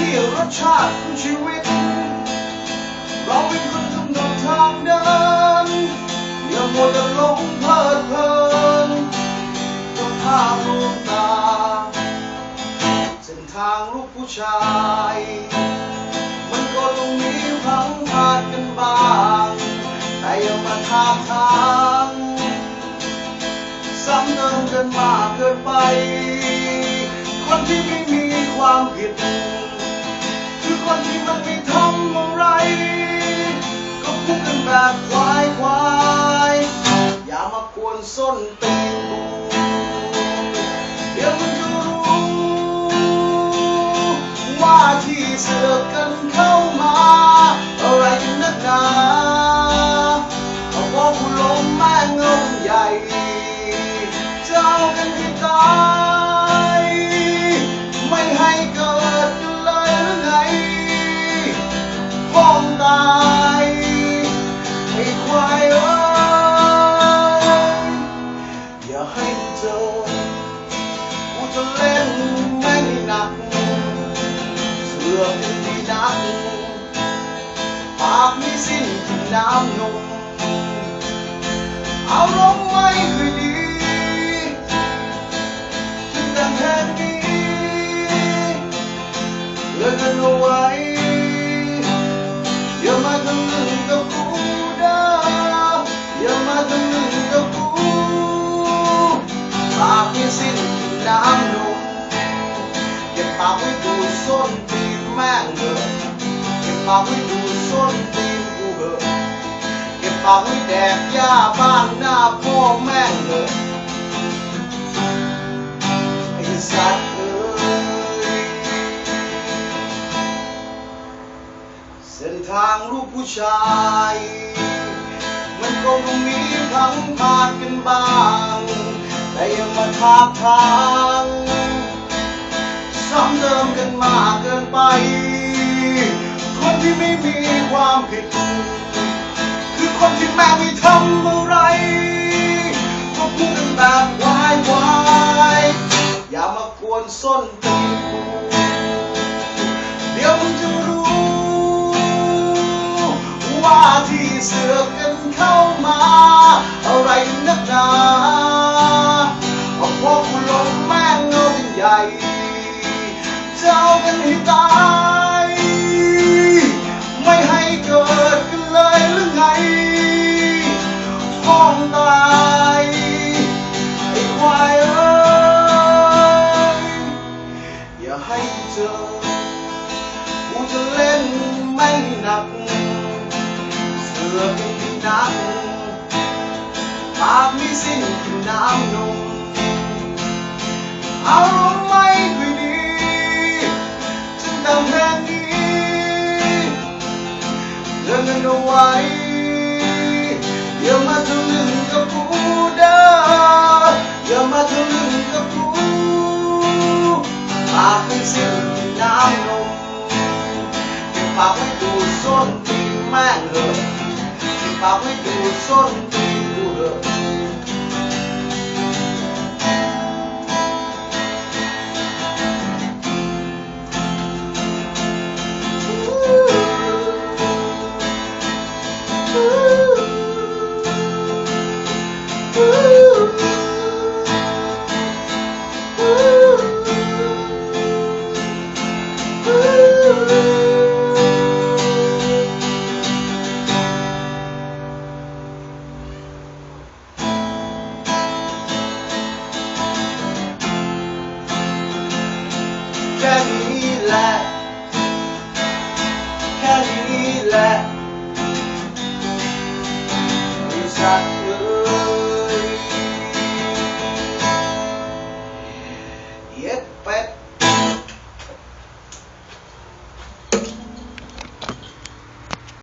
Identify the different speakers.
Speaker 1: นบ้างอุปสรรคมีขวางเราต้องข้ามมันไปให้ได้นี่รสชาติของชีวิต เราเป็นคนกำหนดทางเดินอย่ามัวแต่หลงเพลิดเพลินกับภาพลวงตาเส้นทางลูกผู้ชาย มันก็ต้องมีพังพลาดกันบ้างแต่อย่ามาทาทางซ้ำเติมกันมากเกินไป คนที่ไม่มีความผิด วันที่มันไม่ทำอะไร ก็พูดกันแบบควายควายอย่ามากวนส้นตีนกูเดี๋ยวมันจะรู้ ว่าที่เสือกกันเขา เสือกยังดีนักปากไม่สิ้นกินน้ำนมเอาลงไม่ค่อยดีจึงดังแทนนี้เลือก กันเอาไว้อย่ามาทำลึงกับกูเด้ออย่ามาทำลึงกับกูปากไม่สิ้นกินน้ำนมเก็บปาไม้ดูส้นตีนกูเถอะเก็บปาไว้แดกหญ้าบ้านหน้าพ่อแม่เถอะไอ้สัตว์เอ้ยเส้นทางลูกผู้ชาย มันคงต้องมีพลังพลาดกันบ้าง แต่ยังมาทาบทางำเดิมกันมากเกินไป คนที่ไม่มีความผิด คือคนที่แม่ไม่ทำอะไรก็พูดกันแบบวายวายอย่ามากวนส้นตี อย่าให้เจอกูจะเล่นไม่หนัก เสือกยังดีนักปากไม่สิ้นกินน้ำนมอารมณ์ไม่ค่อยดีจึงทำแค่นี้เดินกันเอาไว้อย่ามาทะลึ่งกับกูเด้ออย่ามาทะลึ่ง ปากไม่สิ้นกินน้ำนมเก็บปาก